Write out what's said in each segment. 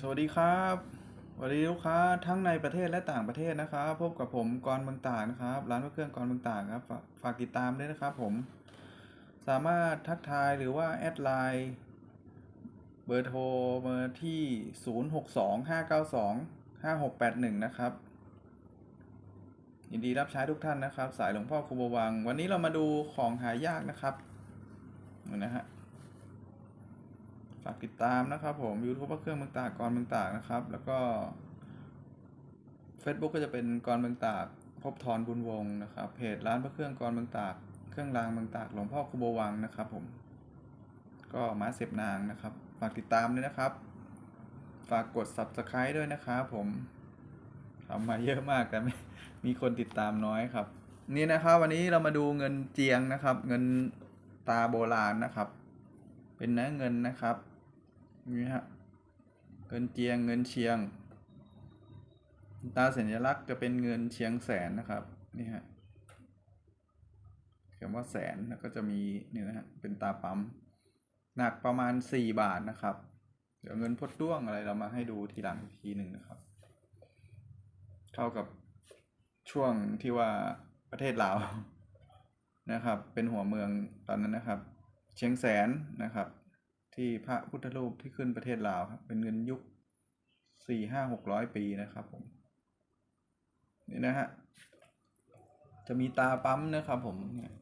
สวัสดีครับสวัสดีลูกค้าทั้งในประเทศและต่างประเทศนะครับ พบกับผมกรเมืองต่ากนะครับ ร้านเครื่องกรเมืองต่ากครับฝากฝากติดตามด้วยนะครับผม สามารถทักทายหรือว่าแอดไลน์เบอร์โทรมาที่ 0625925681 นะครับ ยินดีรับใช้ทุกท่านนะครับ สายหลวงพ่อครูบวัง วันนี้เรามาดูของหายากนะครับนะฮะ ฝากติดตามนะครับผม YouTube พระเครื่องเมืองตากกรเมืองตากนะครับ แล้วก็ Facebook ก็จะเป็นกรเมืองตากพบทรบุญวงศ์นะครับเพจร้านพระเครื่องกรเมืองตากเครื่องรางเมืองตากหลวงพ่อคุโบวังนะครับ ผม ก็มาเสพนางนะครับ ฝากติดตามด้วยนะครับ ฝากกด Subscribe ด้วยนะครับผมทำมาเยอะมากแต่ไม่มีคนติดตามน้อยครับ นี่นะครับวันนี้เรามาดูเงินเจียงนะครับ เงินตาโบราณนะครับ เป็นเนื้อเงินนะครับ นี่ฮะเงินเจียงเงินเชียง ตาสัญลักษณ์จะเป็นเงินเชียงแสนนะครับนี่ฮะเขียนว่าแสนแล้วก็จะมีนี่นะฮะเป็นตาปั๊มหนักประมาณสี่บาทนะครับ เดี๋ยวเงินพดด้วงอะไรเรามาให้ดูทีหลังอีกทีหนึ่งนะครับเข้ากับช่วงที่ว่าประเทศลาวนะครับ เป็นหัวเมืองตอนนั้นนะครับ เชียงแสนนะครับ ที่พระพุทธรูปที่ขึ้นประเทศลาวครับเป็นเงินยุคสี่ห้าหกร้อยปีนะครับผมนี่นะฮะจะมีตาปั๊มนะครับผมเนี่ย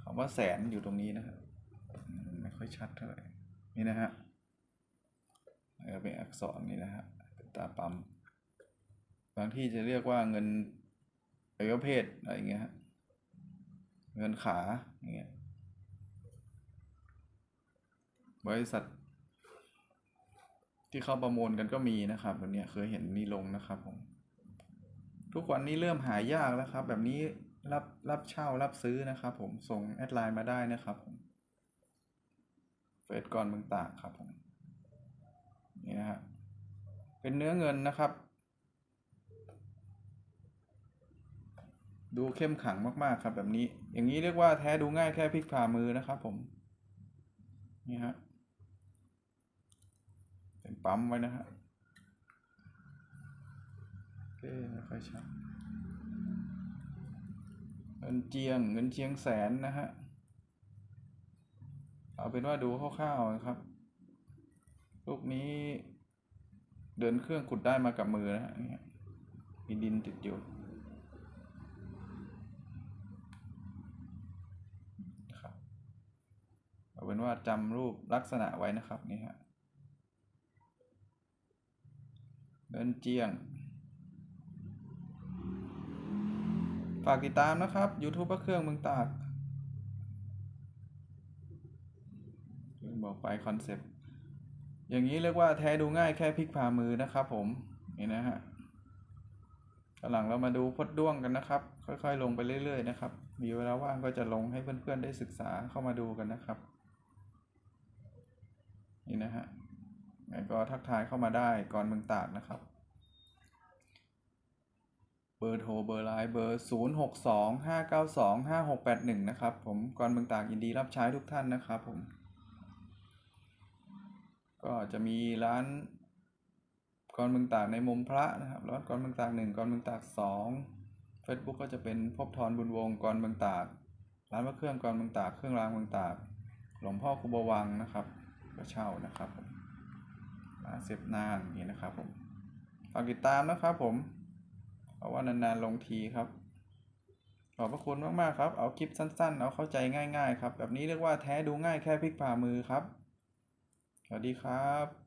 คำว่าแสนอยู่ตรงนี้นะครับไม่ค่อยชัดเท่าไหร่นี่นะฮะก็เป็นอักษรนี่นะฮะเป็นตาปั๊มบางที่จะเรียกว่าเงินอวัยวเพศอะไรเงี้ยเงินขาอย่างเงี้ย บริษัท ที่เขาประมูลกันก็มีนะครับแบบนี้เคยเห็นมีลงนะครับผมทุกวันนี้เริ่มหายากแล้วครับ แบบนี้รับรับเช่ารับซื้อนะครับ ผมส่งแอดไลน์มาได้นะครับผมเฟซก่อนเมืองตากครับผมนี่นะฮะเป็นเนื้อเงินนะครับ ดูเข้มขังมากๆครับแบบนี้ อย่างนี้เรียกว่าแท้ดูง่ายแค่พลิกฝ่ามือนะครับผมนี่ฮะ ปั๊มไว้นะฮะโอเคไม่ค่อยชัดเงินเจียงเงินเจียงแสนนะฮะเอาเป็นว่าดูคร่าวๆนะครับ ลูกนี้เดินเครื่องขุดได้มากับมือนะฮะนี่มีดินติดอยู่นะครับเอาเป็นว่าจำรูปลักษณะไว้นะครับนี่ฮะ เดินเจียง ฝากติดตามนะครับ YouTube พระเครื่องเมืองตากบอกไปคอนเซปต์ อย่างนี้เรียกว่าแท้ดูง่ายแค่พลิกผ่ามือนะครับผม นี่นะฮะกำลังเรามาดูพดด้วงกันนะครับ ค่อยๆ ลงไปเรื่อย ๆ นะครับ มีเวลาว่างก็จะลงให้เพื่อนๆ ได้ศึกษาเข้ามาดูกันนะครับ นี่นะฮะ ก็ทักทายเข้ามาได้ก่อนเมืองตากนะครับ เบอร์โทรเบอร์ไลน์เบอร์ 0 6 2 5 9 2 5 6 8 1 นะครับ ผมก่อนเมืองตากยินดีรับใช้ทุกท่านนะครับผม ก็จะมีร้านกรเมืองตากในมุมพระนะครับร้านกรเมืองตากหนึ่งกรเมืองตากสองเฟซบุ๊กก็จะเป็นพบทรบุญวงศ์กรเมืองตาก ร้านพระเครื่องกรเมืองตากเครื่องรางเมืองตาก หลวงพ่อคุบวังนะครับ ก็เช่านะครับผ มาเสพนานอย่างนี้นะครับผมฝากติดตามนะครับผม เพราะว่านานๆลงทีครับ ขอบพระคุณมากๆครับ เอาคลิปสั้นๆ เอาเข้าใจง่ายๆ ครับ แบบนี้เรียกว่าแท้ดูง่ายแค่พลิกฝ่ามือครับ สวัสดีครับ